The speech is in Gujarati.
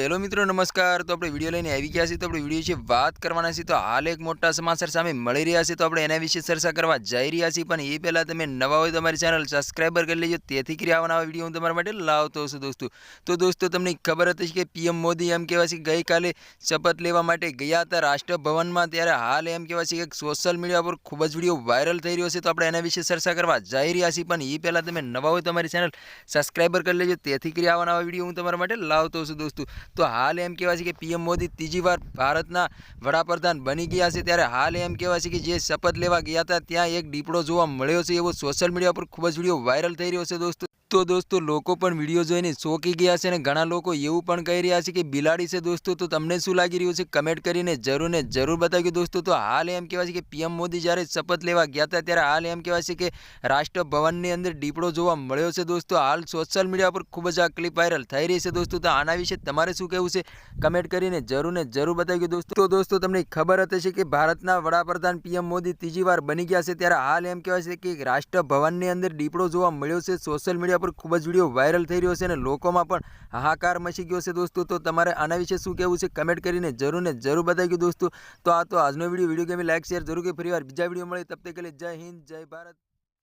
हेलो मित्रों नमस्कार तो अपने वीडियो लेने આવી ગયા છે તો આપણે વિડિયો છે વાત કરવાની છે તો હાલ એક મોટો સમાચાર સામે મળી રહ્યા છે તો આપણે એના વિશે ચર્ચા કરવા જઈ રહ્યા છીએ પણ ઈ પહેલા તમે નવો હોય તમારી ચેનલ સબ્સ્ક્રાઇબર કરી લેજો જેથી કરી આવનાવા વિડિયો હું તમારા માટે લાવતો છું દોસ્તો તો દોસ્તો તમને ખબર હશે કે પીએમ મોદી એમ કહેવા છે કે ગઈ કાલે શપત લેવા માટે ગયા હતા રાષ્ટ્ર ભવનમાં ત્યારે હાલ એમ કહેવા છે કે એક સોશિયલ મીડિયા પર ખૂબ જ વિડિયો વાયરલ થઈ રહ્યો છે તો આપણે એના વિશે ચર્ચા કરવા જઈ રહ્યા છીએ પણ ઈ પહેલા તમે નવો હોય તમારી ચેનલ સબ્સ્ક્રાઇબર કરી લેજો જેથી કરી આવનાવા વિડિયો હું તમારા માટે લાવતો છું દોસ્તો તો હાલ એમ કહેવાય છે કે પીએમ મોદી ત્રીજી વાર ભારતના વડાપ્રધાન બની ગયા છે ત્યારે હાલ એમ કહેવાય છે કે જે શપથ લેવા ગયા હતા ત્યાં એક દીપડો જોવા મળ્યો છે એવો સોશિયલ મીડિયા પર ખૂબ જ વિડીયો વાયરલ થઈ રહ્યો છે દોસ્તો તો દોસ્તો લોકો પર વિડિયો જોઈને ચોકી ગયા છે અને ઘણા લોકો એવું પણ કહી રહ્યા છે કે બિલાડી છે દોસ્તો તો તમને શું લાગી રહ્યું છે કમેન્ટ કરીને જરૂર ને જરૂર બતાજો દોસ્તો તો હાલ એમ કહેવા છે કે પીએમ મોદી જ્યારે શપથ લેવા ગયા ત્યારે હાલ એમ કહેવા છે કે રાષ્ટ્ર ભવનની અંદર દીપડો જોવા મળ્યો છે દોસ્તો હાલ સોશિયલ મીડિયા પર ખૂબ જ આક્લી વાયરલ થઈ રહી છે દોસ્તો તો આના વિશે તમારું શું કહેવું છે કમેન્ટ કરીને જરૂર ને જરૂર બતાજો દોસ્તો તો દોસ્તો તમને ખબર હશે કે ભારત ના વડાપ્રધાન પીએમ મોદી ત્રીજીવાર બની ગયા છે ત્યારે હાલ એમ કહેવા છે કે રાષ્ટ્ર ભવનની અંદર દીપડો જોવા મળ્યો છે સોશિયલ મીડિયા પર ખૂબ જ વિડીયો વાયરલ થઈ રહ્યો છે અને લોકોમાં પણ હાહાકાર મચી ગયો છે દોસ્તો તો તમારે આના વિશે શું કહેવું છે કમેન્ટ કરીને જરૂર ને જરૂર બતાવી દોસ્તો તો આ તો આજનો વિડીયો વિડીયો ગમી લાઈક શેર જરૂર કે ફરીવાર બીજા વિડીયો મળે તબ તક જય હિન્દ જય ભારત